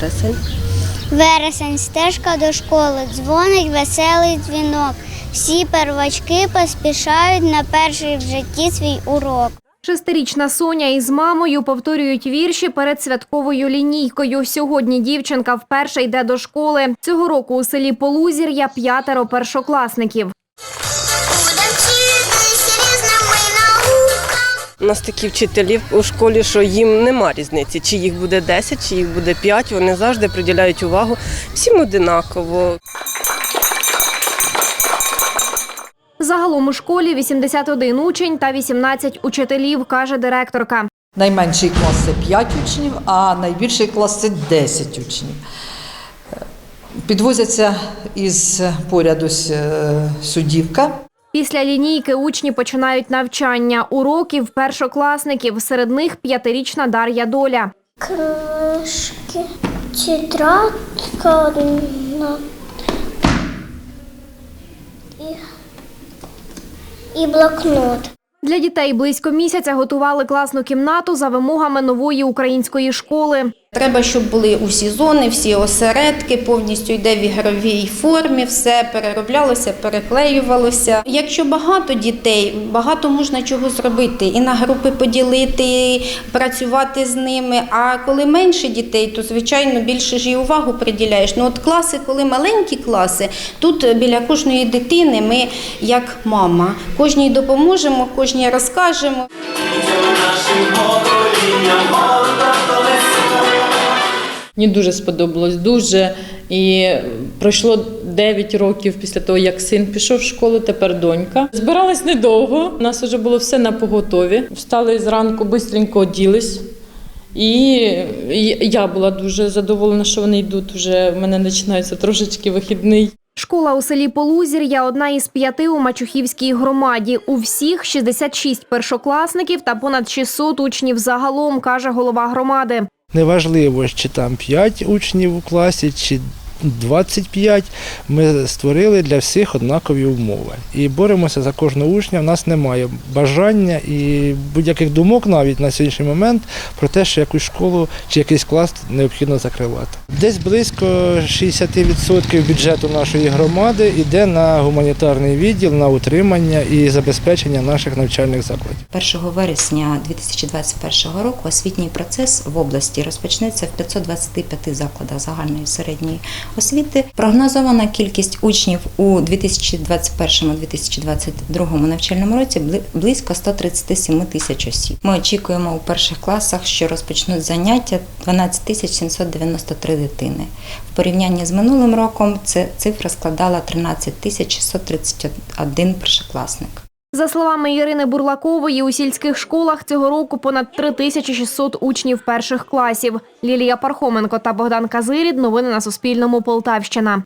вересень. Вересень, стежка до школи, дзвонить веселий дзвінок. Всі первачки поспішають на перший в житті свій урок. Шестирічна Соня із мамою повторюють вірші перед святковою лінійкою. Сьогодні дівчинка вперше йде до школи. Цього року у селі Полузір'я п'ятеро першокласників. У нас такі вчителі у школі, що їм нема різниці, чи їх буде 10, чи їх буде 5. Вони завжди приділяють увагу всім одинаково. Загалом у школі 81 учень та 18 учителів, каже директорка. Найменший клас це 5 учнів, а найбільший клас це 10 учнів. Е, Підвозяться із поряду е, судівка. Після лінійки учні починають навчання уроків першокласників. Серед них п'ятирічна Дар'я Доля. Кришки, тетрадка одна. І, і блокнот. Для дітей близько місяця готували класну кімнату за вимогами нової української школи. Треба, щоб були усі зони, всі осередки, повністю йде в ігровій формі, все перероблялося, переклеювалося. Якщо багато дітей, багато можна чого зробити, і на групи поділити, працювати з ними. А коли менше дітей, то звичайно більше ж і увагу приділяєш. Ну от класи, коли маленькі класи, тут біля кожної дитини ми як мама, кожній допоможемо, кожній розкажемо. Мені дуже сподобалось, дуже. І пройшло 9 років після того, як син пішов в школу, тепер донька. Збиралась недовго, у нас вже було все на поготові. Встали зранку, швидко оділись. І я була дуже задоволена, що вони йдуть. Вже в мене починається трошечки вихідний. Школа у селі Полузір'я одна із п'яти у Мачухівській громаді. У всіх 66 першокласників та понад 600 учнів загалом, каже голова громади. Неважливо, чи там 5 учнів у класі, чи 25, ми створили для всіх однакові умови. І боремося за кожного учня. У нас немає бажання і будь-яких думок навіть на сьогоднішній момент про те, що якусь школу чи якийсь клас необхідно закривати. Десь близько 60% бюджету нашої громади йде на гуманітарний відділ, на утримання і забезпечення наших навчальних закладів. 1 вересня 2021 року освітній процес в області розпочнеться в 525 закладах загальної середньої освіти. Прогнозована кількість учнів у 2021-2022 навчальному році близько 137 тисяч осіб. Ми очікуємо у перших класах, що розпочнуть заняття 12 тисяч 793 дитини. В порівнянні з минулим роком це цифра складала 13 тисяч 631 першокласник. За словами Ірини Бурлакової, у сільських школах цього року понад 3600 учнів перших класів. Лілія Пархоменко та Богдан Казирід. Новини на Суспільному. Полтавщина.